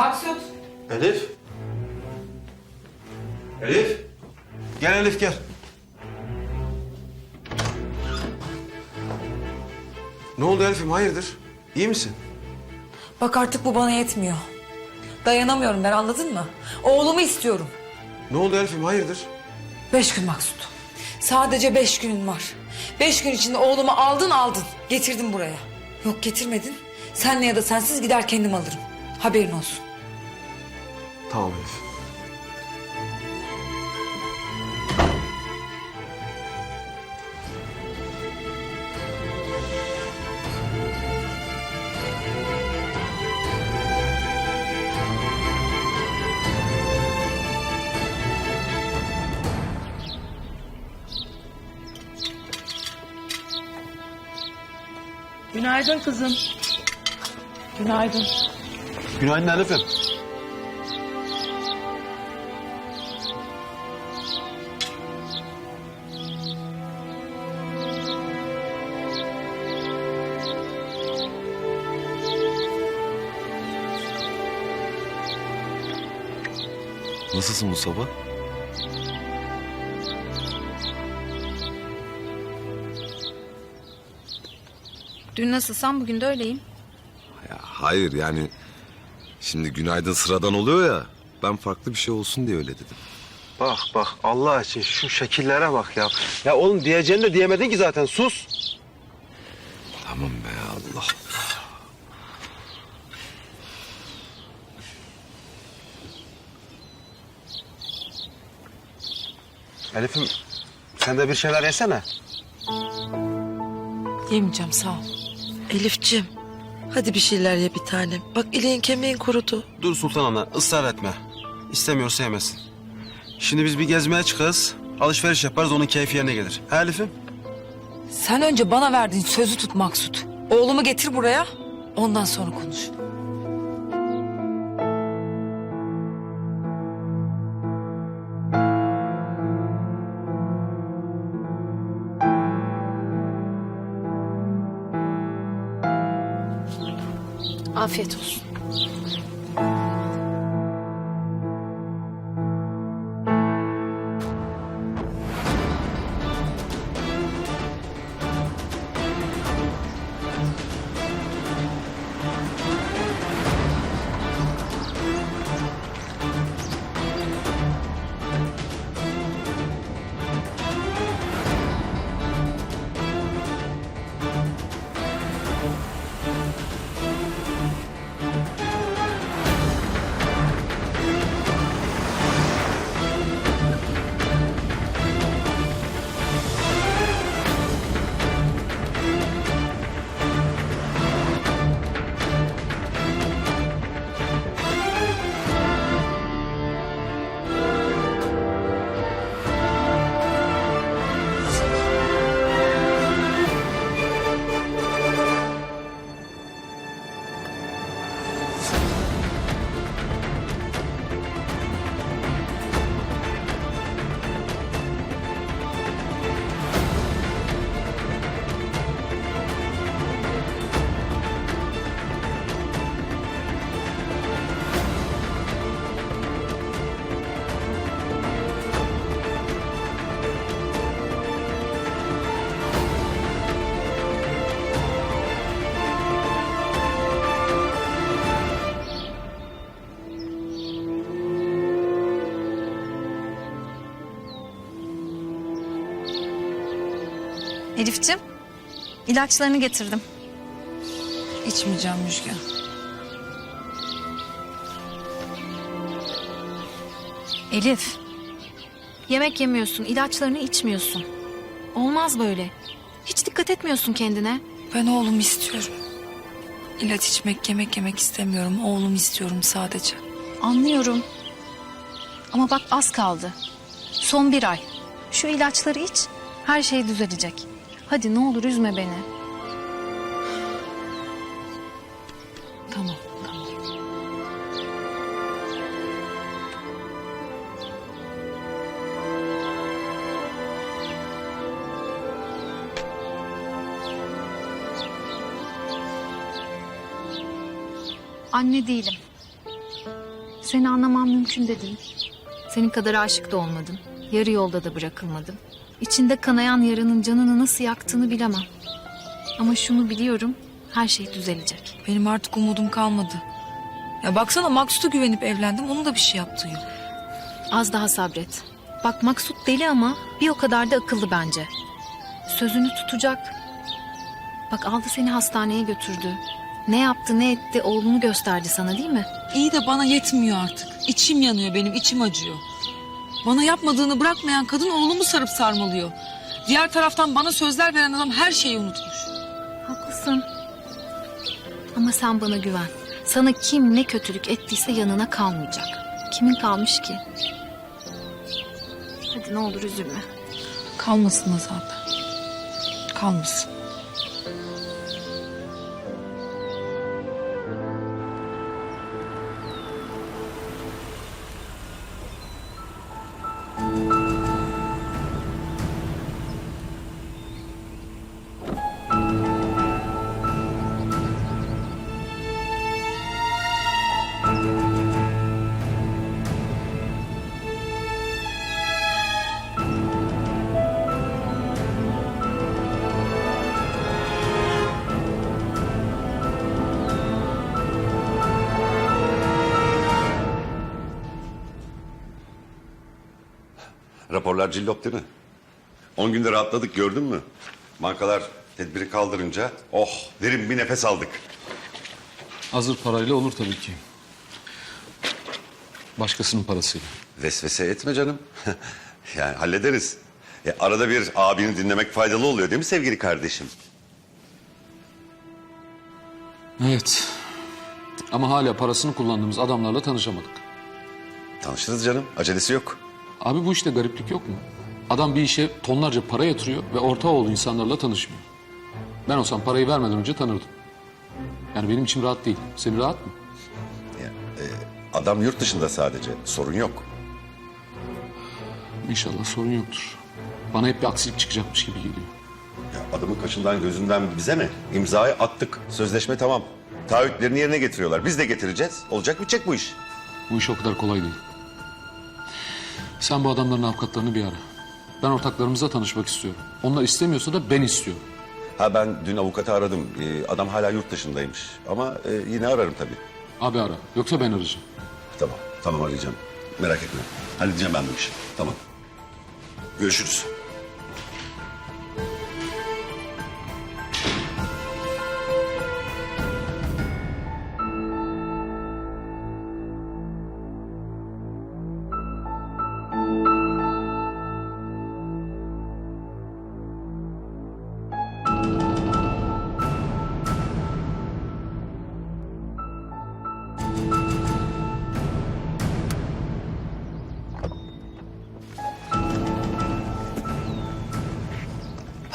Maksut. Elif. Elif. Gel Elif gel. Ne oldu Elif'im hayırdır? İyi misin? Bak artık bu bana yetmiyor. Dayanamıyorum ben anladın mı? Oğlumu istiyorum. Ne oldu Elif'im hayırdır? Beş gün Maksut. Sadece beş günün var. Beş gün içinde oğlumu aldın aldın. Getirdin buraya. Yok getirmedin. Senle ya da sensiz gider kendim alırım. Haberin olsun. Elif. Günaydın kızım. Günaydın. Günaydın Elif'im. Nasılsın bu sabah? Dün nasılsam bugün de öyleyim. Ya hayır yani şimdi günaydın sıradan oluyor ya. Ben farklı bir şey olsun diye öyle dedim. Bak bak Allah için şu şekillere bak ya. Ya oğlum diyeceğini de diyemedin ki zaten sus. Tamam be Allah. Elif'im sen de bir şeyler yesene. Yemeyeceğim sağ ol. Elif'cim. Hadi bir şeyler ye bir tanem. Bak iliğin kemiğin kurudu. Dur Sultan Ana ısrar etme. İstemiyorsa yemesin. Şimdi biz bir gezmeye çıkarız. Alışveriş yaparız onun keyfi yerine gelir. Ha Elif'im? Sen önce bana verdiğin sözü tut Maksut. Oğlumu getir buraya. Ondan sonra konuş. Afiyet olsun. Elif'ciğim, ilaçlarını getirdim. İçmeyeceğim Müjgan. Elif, yemek yemiyorsun, ilaçlarını içmiyorsun. Olmaz böyle. Hiç dikkat etmiyorsun kendine. Ben oğlumu istiyorum. İlaç içmek, yemek yemek istemiyorum. Oğlumu istiyorum sadece. Anlıyorum. Ama bak az kaldı. Son bir ay. Şu ilaçları iç, her şey düzelecek. Hadi ne olur üzme beni. Tamam, tamam. Anne değilim. Seni anlamam mümkün de değil. Senin kadar aşık da olmadım. Yarı yolda da bırakılmadım. İçinde kanayan yaranın canını nasıl yaktığını bilemem. Ama şunu biliyorum, her şey düzelecek. Benim artık umudum kalmadı. Ya baksana Maksut'a güvenip evlendim. Onun da bir şey yaptığı yok. Az daha sabret. Bak Maksut deli ama bir o kadar da akıllı bence. Sözünü tutacak. Bak aldı seni hastaneye götürdü. Ne yaptı ne etti oğlunu gösterdi sana değil mi? İyi de bana yetmiyor artık. İçim yanıyor benim, içim acıyor. Bana yapmadığını bırakmayan kadın oğlumu sarıp sarmalıyor. Diğer taraftan bana sözler veren adam her şeyi unutmuş. Haklısın. Ama sen bana güven. Sana kim ne kötülük ettiyse yanına kalmayacak. Kimin kalmış ki? Hadi ne olur üzülme. Kalmasın zaten. Kalmasın. Raporlar cillop değil mi? 10 günde rahatladık gördün mü? Bankalar tedbiri kaldırınca oh derin bir nefes aldık. Hazır parayla olur tabii ki. Başkasının parasıyla. Vesvese etme canım. yani hallederiz. E, arada bir abini dinlemek faydalı oluyor değil mi sevgili kardeşim? Evet. Ama hala parasını kullandığımız adamlarla tanışamadık. Tanışırız canım acelesi yok. Abi bu işte gariplik yok mu? Adam bir işe tonlarca para yatırıyor ve ortağı olduğu insanlarla tanışmıyor. Ben olsam parayı vermeden önce tanırdım. Yani benim içim rahat değil. Senin rahat mı? Ya, e, adam yurt dışında sadece sorun yok. İnşallah sorun yoktur. Bana hep bir aksilik çıkacakmış gibi geliyor. Ya, adamın kaşından gözünden bize ne? İmzayı attık. Sözleşme tamam. Taahhütlerini yerine getiriyorlar. Biz de getireceğiz. Olacak bitecek bu iş. Bu iş o kadar kolay değil. Sen bu adamların avukatlarını bir ara. Ben ortaklarımızla tanışmak istiyorum. Onlar istemiyorsa da ben istiyorum. Ha ben dün avukatı aradım. Ee, adam hala yurt dışındaymış. Ama e, yine ararım tabii. Abi ara. Yoksa ben arayacağım. Tamam, tamam arayacağım. Merak etme. Halledeceğim ben bu işi. Tamam. Görüşürüz.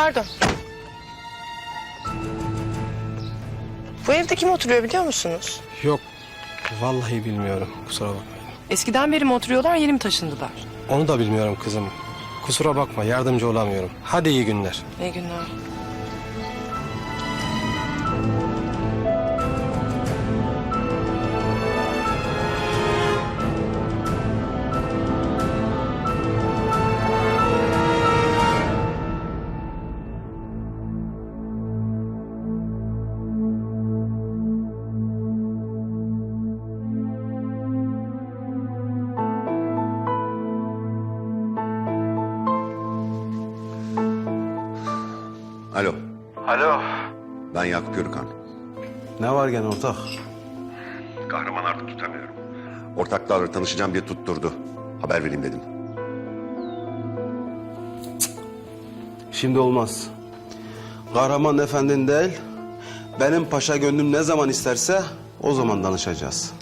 Pardon. Bu evde kim oturuyor biliyor musunuz? Yok. Vallahi bilmiyorum. Kusura bakmayın. Eskiden beri mi oturuyorlar, yeni mi taşındılar? Onu da bilmiyorum kızım. Kusura bakma yardımcı olamıyorum. Hadi iyi günler. İyi günler. Alo. ben Yakup Görükan. Ne var gene ortak? Kahraman artık tutamıyorum. Ortaklarla tanışacağım diye tutturdu. Haber vereyim dedim. Şimdi olmaz. Kahraman efendin değil, benim paşa gönlüm ne zaman isterse o zaman danışacağız.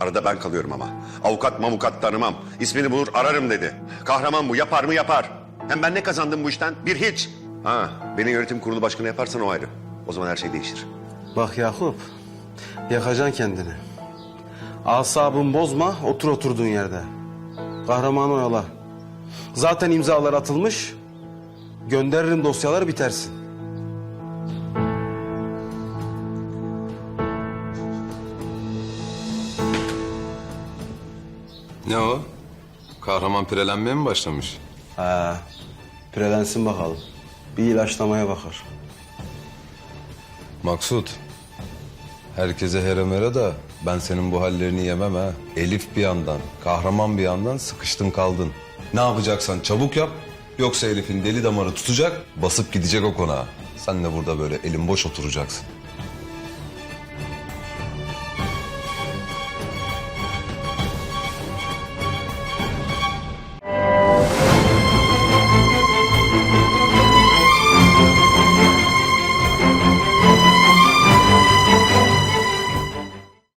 Arada ben kalıyorum ama. Avukat mavukat tanımam. İsmini bulur ararım dedi. Kahraman bu yapar mı yapar. Hem ben ne kazandım bu işten? Bir hiç. Ha, beni yönetim kurulu başkanı yaparsan o ayrı. O zaman her şey değişir. Bak Yakup, yakacaksın kendini. Asabını bozma, otur oturduğun yerde. Kahramanı oyala. Zaten imzalar atılmış, gönderirim dosyalar bitersin. Ne o? Kahraman pirelenmeye mi başlamış? He. Prelensin bakalım. Bir ilaçlamaya bakar. Maksut. Herkese heremere da ben senin bu hallerini yemem ha. Elif bir yandan, kahraman bir yandan sıkıştın kaldın. Ne yapacaksan çabuk yap. Yoksa Elif'in deli damarı tutacak, basıp gidecek o konağa. Sen de burada böyle elin boş oturacaksın.